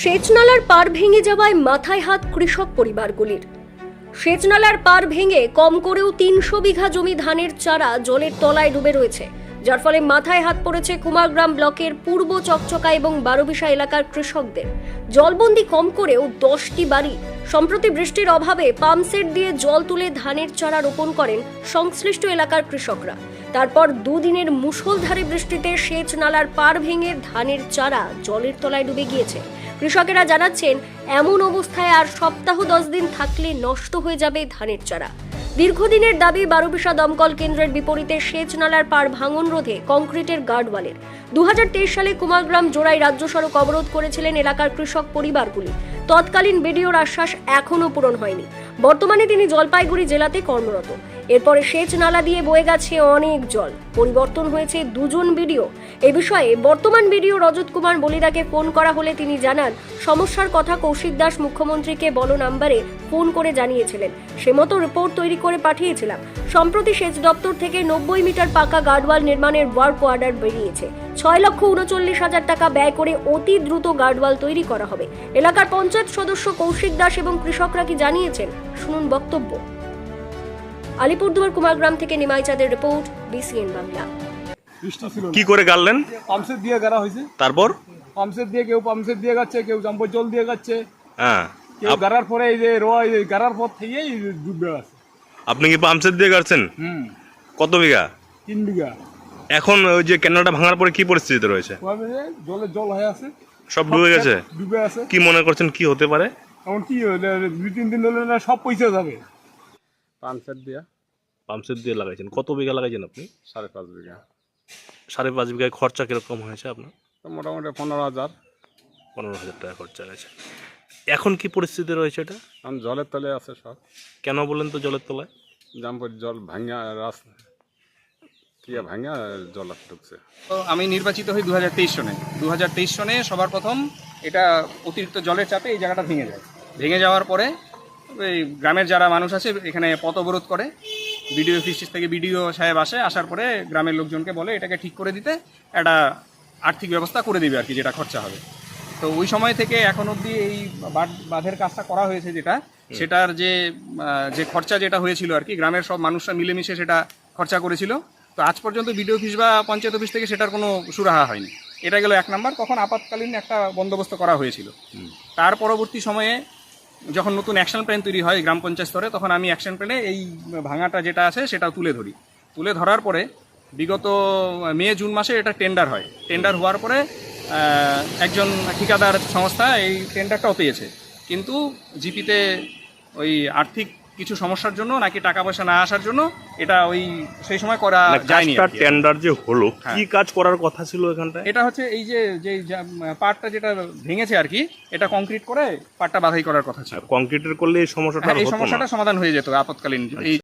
সেচনালার পার ভেঙে যাওয়ায় মাথায় হাত কৃষক পরিবারগুলির। সেচনালার পার ভেঙে কম করেও তিনশো বিঘা জমি ধানের চারা জলের তলায় ডুবে রয়েছে, যার ফলে মাথায় হাত পড়েছে কুমারগ্রাম ব্লকের পূর্ব চকচকা এবং বারোবিশা এলাকার কৃষকদের। জলবন্দি কম করেও দশটি বাড়ি। সম্প্রতি বৃষ্টির অভাবে পাম্পসেট দিয়ে জল তুলে ধানের চারা রোপণ করেন সংশ্লিষ্ট এলাকার কৃষকরা। তারপর দুদিনের মুষলধারে বৃষ্টিতে সেচ নালার পার ভেঙে ধানের চারা জলের তলায় ডুবে গিয়েছে। কৃষকেরা জানাচ্ছেন, এমন অবস্থায় আর সপ্তাহ দশ দিন থাকলে নষ্ট হয়ে যাবে ধানের চারা। দীর্ঘদিনের দাবি, বারোবিশা দমকল কেন্দ্রের বিপরীতে সেচ নালার পার ভাঙন রোধে কংক্রিটের গার্ডওয়ালের। দু হাজার তেইশ সালে কুমারগ্রাম জোড়াই রাজ্য সড়ক অবরোধ করেছিলেন এলাকার কৃষক পরিবারগুলি। তৎকালীন বিডিওর আশ্বাস এখনও পূরণ হয়নি। বর্তমানে তিনি জলপাইগুড়ি জেলাতে কর্মরত। এরপরে সেচ নালা দিয়ে বয়ে গেছে অনেক জল। পরিবর্তন হয়েছে দুজন বিডিও। এ বিষয়ে বর্তমান বিডিও রজত কুমার বলিদাকে ফোন করা হলে তিনি জানান, সমস্যার কথা কৌশিক দাস মুখ্যমন্ত্রীকে বল নাম্বারে ফোন করে জানিয়েছিলেন। সে মতো রিপোর্ট তৈরি করে পাঠিয়েছিলাম। সম্প্রতি সেচ দপ্তর থেকে নব্বই মিটার পাকা গার্ডওয়াল নির্মাণের ওয়ার্ক অর্ডার বেরিয়েছে। ছয় লক্ষ উনচল্লিশ হাজার টাকা ব্যয় করে অতি দ্রুত গার্ডওয়াল তৈরি করা হবে। এলাকার পঞ্চায়েত সদস্য কৌশিক দাস এবং কৃষকরা কি জানিয়েছেন? শুনুন বক্তব্য। আলিপুরদুয়ার কুমারগ্রাম থেকে নিমাই চাঁদের রিপোর্ট বিসিএন বাংলা। কি করে গাড়লেন? পাম্পসেট দিয়ে গাড়া হয়েছে। তারপর? পাম্পসেট দিয়ে কেউ পাম্পসেট দিয়ে গাচ্ছে কেউ জাম্পর জল দিয়ে গাচ্ছে। হ্যাঁ। কেউ গাড়ার পরে এই যে রোয়া এই গাড়ার পর থেকেই ডুববে আছে আপনি কি পাম্পসেট দিয়ে গাড়ছেন হুম। কত বিঘা? তিন বিঘা। এখন ওই যে কেনাটা ভাঙার পরে কি পরিস্থিতিতে রয়েছে? জলে জল হয়ে আছে। সব ডুবে গেছে? ডুবে আছে। কি মনে করছেন কি হতে পারে? এখন কি দুই তিন দিন হলে না সব পয়সা যাবে। পাম্পসেট দিয়া? পাম্পসেট দিয়ে লাগাইছেন। কত বিঘা লাগাইছেন আপনি? সাড়ে পাঁচ বিঘা। সাড়ে পাঁচ বিঘায় খরচা কীরকম হয়েছে আপনার? মোটামুটি পনেরো হাজার। পনেরো হাজার টাকা খরচা গেছে এখন কি পরিস্থিতি রয়েছে এটা? এখন জলের তলে আছে সব। কেন বলেন তো জলের তলায়? জাম্পর জল ভাঙা রাস্তা। কিয়া ভাঙা জল ঢুকছে? তো আমি নির্বাচিত হই দু হাজার তেইশ সনে। দু হাজার তেইশ সনে সবার প্রথম এটা অতিরিক্ত জলের চাপে এই জায়গাটা ভেঙে যায়। ভেঙে যাওয়ার পরে এই গ্রামের যারা মানুষ আছে এখানে পথ অবরোধ করে। বিডিও অফিস থেকে বিডিও সাহেব আসে আসার পরে গ্রামের লোকজনকে বলে এটাকে ঠিক করে দিতে একটা আর্থিক ব্যবস্থা করে দিবে আর কি যেটা খরচা হবে। তো ওই সময় থেকে এখন অবধি এই বাঁধ- বাঁধের কাজটা করা হয়েছে যেটা সেটার যে যে খরচা যেটা হয়েছিল আর কি গ্রামের সব মানুষরা মিলেমিশে সেটা খরচা করেছিল। তো আজ পর্যন্ত বিডিও অফিস বা পঞ্চায়েত অফিস থেকে সেটার কোনো সুরাহা হয়নি। এটা গেল এক নাম্বার। তখন আপাতকালীন একটা বন্দোবস্ত করা হয়েছিল। তার পরবর্তী সময়ে যখন নতুন অ্যাকশন প্ল্যান তৈরি হয় গ্রাম পঞ্চায়েত স্তরে তখন আমি অ্যাকশন প্ল্যানে এই ভাঙাটা যেটা আছে সেটা তুলে ধরি। তুলে ধরার পরে বিগত মে জুন মাসে এটা টেন্ডার হয়। টেন্ডার হওয়ার পরে একজন ঠিকাদার সংস্থা এই টেন্ডারটাও পেয়েছে। কিন্তু জিপিতে ওই আর্থিক কিছু সমস্যার জন্য নাকি টাকা পয়সা না আসার জন্য এটা ওই সেই সময় করা যায়নি। টেন্ডার যে হলো হ্যাঁ। কি কাজ করার কথা ছিল এখানটায়? এটা হচ্ছে এই যে যে পার্টটা যেটা ভেঙেছে আর কি এটা কংক্রিট করে পার্টটা বাধাই করার কথা ছিল। কংক্রিটের করলে এই সমস্যাটা হ্যাঁ, এই সমস্যাটা সমাধান হয়ে যেত আপতকালীন এই